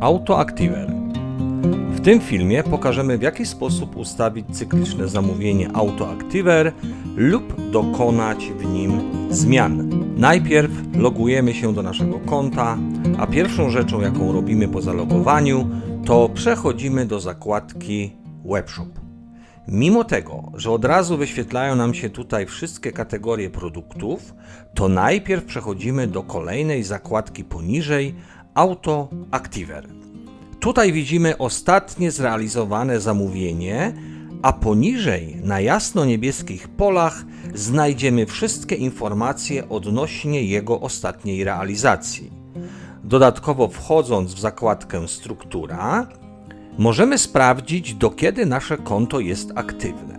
AutoActiver. W tym filmie pokażemy w jaki sposób ustawić cykliczne zamówienie AutoActiver lub dokonać w nim zmian. Najpierw logujemy się do naszego konta, a pierwszą rzeczą jaką robimy po zalogowaniu to przechodzimy do zakładki Webshop. Mimo tego, że od razu wyświetlają nam się tutaj wszystkie kategorie produktów, to najpierw przechodzimy do kolejnej zakładki poniżej Auto Activer. Tutaj widzimy ostatnie zrealizowane zamówienie, a poniżej na jasno-niebieskich polach znajdziemy wszystkie informacje odnośnie jego ostatniej realizacji. Dodatkowo wchodząc w zakładkę Struktura, możemy sprawdzić, do kiedy nasze konto jest aktywne.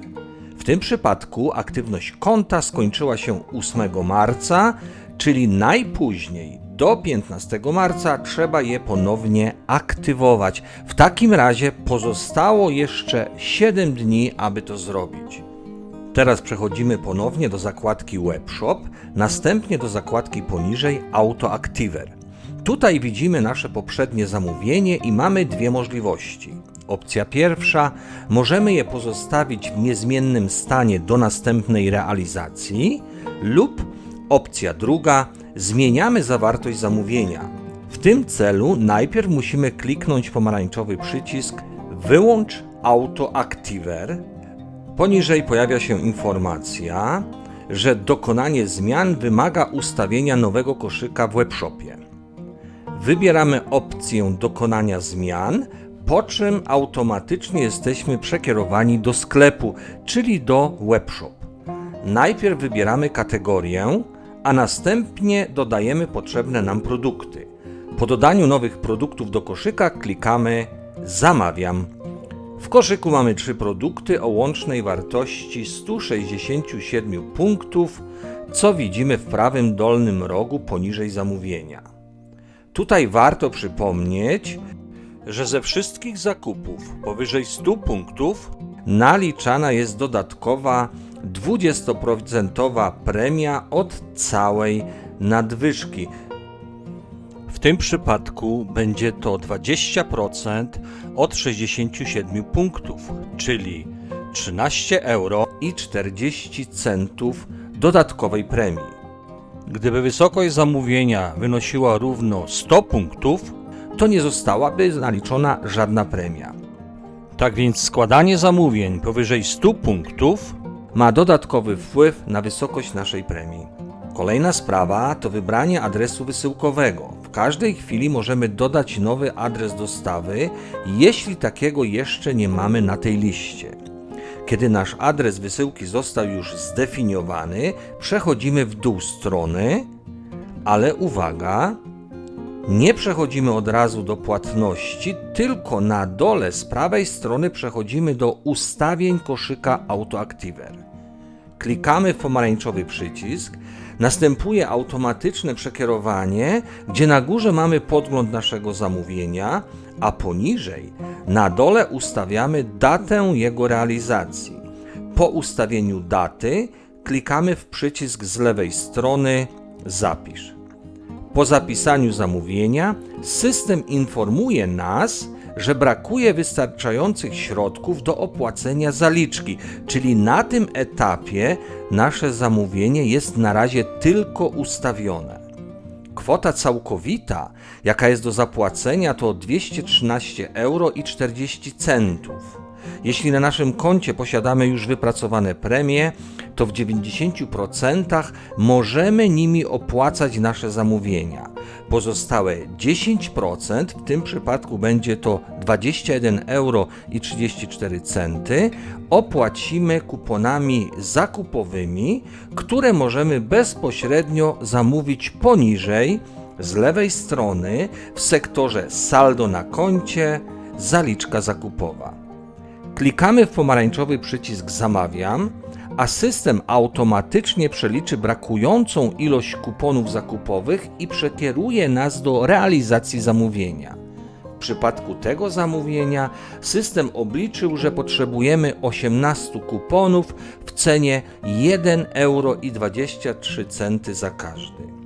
W tym przypadku aktywność konta skończyła się 8 marca, czyli najpóźniej do 15 marca trzeba je ponownie aktywować. W takim razie pozostało jeszcze 7 dni, aby to zrobić. Teraz przechodzimy ponownie do zakładki Webshop, następnie do zakładki poniżej Auto Activer. Tutaj widzimy nasze poprzednie zamówienie i mamy dwie możliwości. Opcja pierwsza, możemy je pozostawić w niezmiennym stanie do następnej realizacji, lub opcja druga, zmieniamy zawartość zamówienia. W tym celu najpierw musimy kliknąć pomarańczowy przycisk Wyłącz Auto Activer. Poniżej pojawia się informacja, że dokonanie zmian wymaga ustawienia nowego koszyka w webshopie. Wybieramy opcję dokonania zmian, po czym automatycznie jesteśmy przekierowani do sklepu, czyli do webshop. Najpierw wybieramy kategorię, a następnie dodajemy potrzebne nam produkty. Po dodaniu nowych produktów do koszyka klikamy Zamawiam. W koszyku mamy trzy produkty o łącznej wartości 167 punktów, co widzimy w prawym dolnym rogu poniżej zamówienia. Tutaj warto przypomnieć, że ze wszystkich zakupów powyżej 100 punktów naliczana jest dodatkowa 20% premia od całej nadwyżki. W tym przypadku będzie to 20% od 67 punktów, czyli 13 euro i 40 centów dodatkowej premii. Gdyby wysokość zamówienia wynosiła równo 100 punktów, to nie zostałaby naliczona żadna premia. Tak więc składanie zamówień powyżej 100 punktów ma dodatkowy wpływ na wysokość naszej premii. Kolejna sprawa to wybranie adresu wysyłkowego. W każdej chwili możemy dodać nowy adres dostawy, jeśli takiego jeszcze nie mamy na tej liście. Kiedy nasz adres wysyłki został już zdefiniowany, przechodzimy w dół strony, ale uwaga, nie przechodzimy od razu do płatności, tylko na dole z prawej strony przechodzimy do ustawień koszyka AutoActiver. Klikamy w pomarańczowy przycisk, następuje automatyczne przekierowanie, gdzie na górze mamy podgląd naszego zamówienia, a poniżej na dole ustawiamy datę jego realizacji. Po ustawieniu daty klikamy w przycisk z lewej strony Zapisz. Po zapisaniu zamówienia system informuje nas, że brakuje wystarczających środków do opłacenia zaliczki, czyli na tym etapie nasze zamówienie jest na razie tylko ustawione. Kwota całkowita, jaka jest do zapłacenia, to 213 euro i 40 centów. Jeśli na naszym koncie posiadamy już wypracowane premie, to w 90% możemy nimi opłacać nasze zamówienia. Pozostałe 10%, w tym przypadku będzie to 21 euro i 34 centy, opłacimy kuponami zakupowymi, które możemy bezpośrednio zamówić poniżej z lewej strony w sektorze saldo na koncie, zaliczka zakupowa. Klikamy w pomarańczowy przycisk Zamawiam, a system automatycznie przeliczy brakującą ilość kuponów zakupowych i przekieruje nas do realizacji zamówienia. W przypadku tego zamówienia system obliczył, że potrzebujemy 18 kuponów w cenie 1,23 euro za każdy.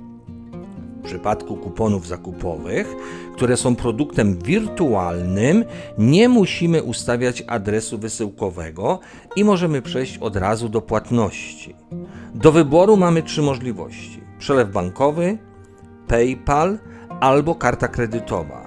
Przypadku kuponów zakupowych, które są produktem wirtualnym, nie musimy ustawiać adresu wysyłkowego i możemy przejść od razu do płatności. Do wyboru mamy trzy możliwości: przelew bankowy, PayPal albo karta kredytowa.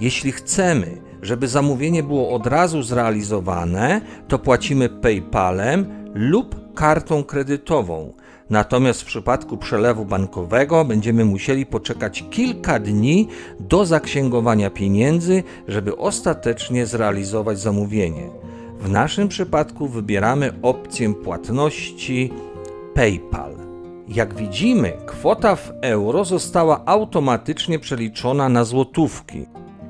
Jeśli chcemy, żeby zamówienie było od razu zrealizowane, to płacimy PayPalem lub kartą kredytową. Natomiast w przypadku przelewu bankowego będziemy musieli poczekać kilka dni do zaksięgowania pieniędzy, żeby ostatecznie zrealizować zamówienie. W naszym przypadku wybieramy opcję płatności PayPal. Jak widzimy, kwota w euro została automatycznie przeliczona na złotówki.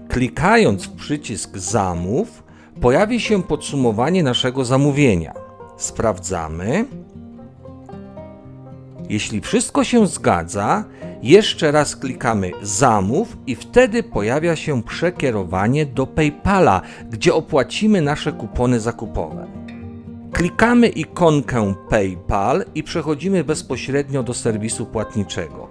Klikając w przycisk Zamów, pojawi się podsumowanie naszego zamówienia. Sprawdzamy. Jeśli wszystko się zgadza, jeszcze raz klikamy Zamów i wtedy pojawia się przekierowanie do PayPala, gdzie opłacimy nasze kupony zakupowe. Klikamy ikonkę PayPal i przechodzimy bezpośrednio do serwisu płatniczego.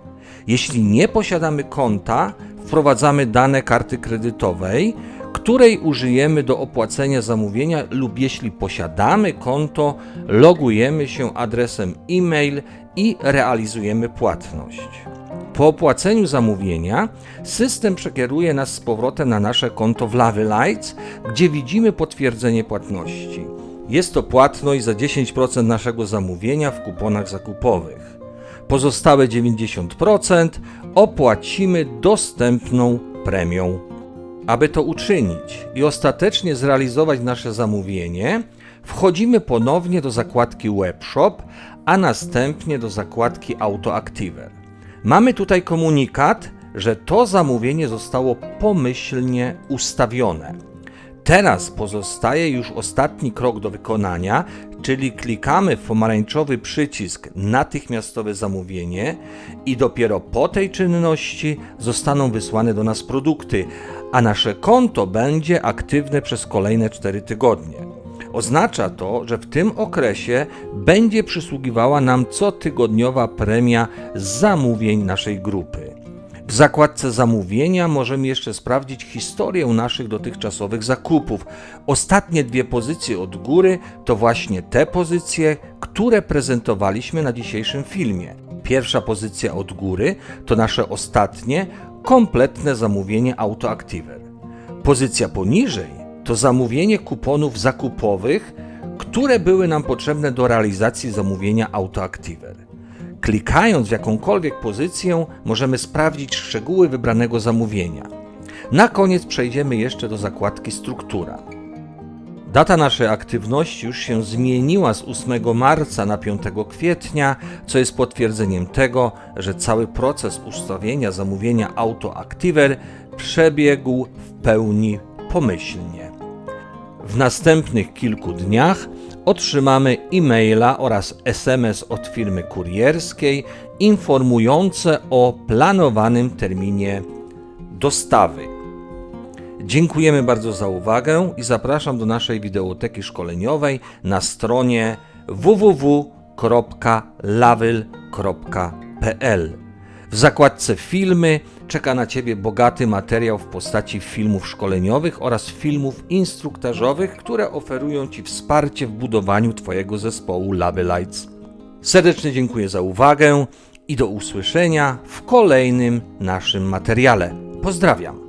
Jeśli nie posiadamy konta, wprowadzamy dane karty kredytowej, której użyjemy do opłacenia zamówienia, lub jeśli posiadamy konto, logujemy się adresem e-mail i realizujemy płatność. Po opłaceniu zamówienia system przekieruje nas z powrotem na nasze konto w Lights, gdzie widzimy potwierdzenie płatności. Jest to płatność za 10% naszego zamówienia w kuponach zakupowych. Pozostałe 90% opłacimy dostępną premią. Aby to uczynić i ostatecznie zrealizować nasze zamówienie, wchodzimy ponownie do zakładki Webshop, a następnie do zakładki AutoActiver. Mamy tutaj komunikat, że to zamówienie zostało pomyślnie ustawione. Teraz pozostaje już ostatni krok do wykonania, czyli klikamy w pomarańczowy przycisk Natychmiastowe zamówienie i dopiero po tej czynności zostaną wysłane do nas produkty, a nasze konto będzie aktywne przez kolejne 4 tygodnie. Oznacza to, że w tym okresie będzie przysługiwała nam cotygodniowa premia zamówień naszej grupy. W zakładce zamówienia możemy jeszcze sprawdzić historię naszych dotychczasowych zakupów. Ostatnie dwie pozycje od góry to właśnie te pozycje, które prezentowaliśmy na dzisiejszym filmie. Pierwsza pozycja od góry to nasze ostatnie, kompletne zamówienie AutoActiver. Pozycja poniżej to zamówienie kuponów zakupowych, które były nam potrzebne do realizacji zamówienia AutoActiver. Klikając w jakąkolwiek pozycję, możemy sprawdzić szczegóły wybranego zamówienia. Na koniec przejdziemy jeszcze do zakładki Struktura. Data naszej aktywności już się zmieniła z 8 marca na 5 kwietnia, co jest potwierdzeniem tego, że cały proces ustawienia zamówienia AutoActiver przebiegł w pełni pomyślnie. W następnych kilku dniach otrzymamy e-maila oraz SMS od firmy kurierskiej informujące o planowanym terminie dostawy. Dziękujemy bardzo za uwagę i zapraszam do naszej wideoteki szkoleniowej na stronie www.lawyl.pl. W zakładce filmy czeka na Ciebie bogaty materiał w postaci filmów szkoleniowych oraz filmów instruktażowych, które oferują Ci wsparcie w budowaniu Twojego zespołu Love Lights. Serdecznie dziękuję za uwagę i do usłyszenia w kolejnym naszym materiale. Pozdrawiam.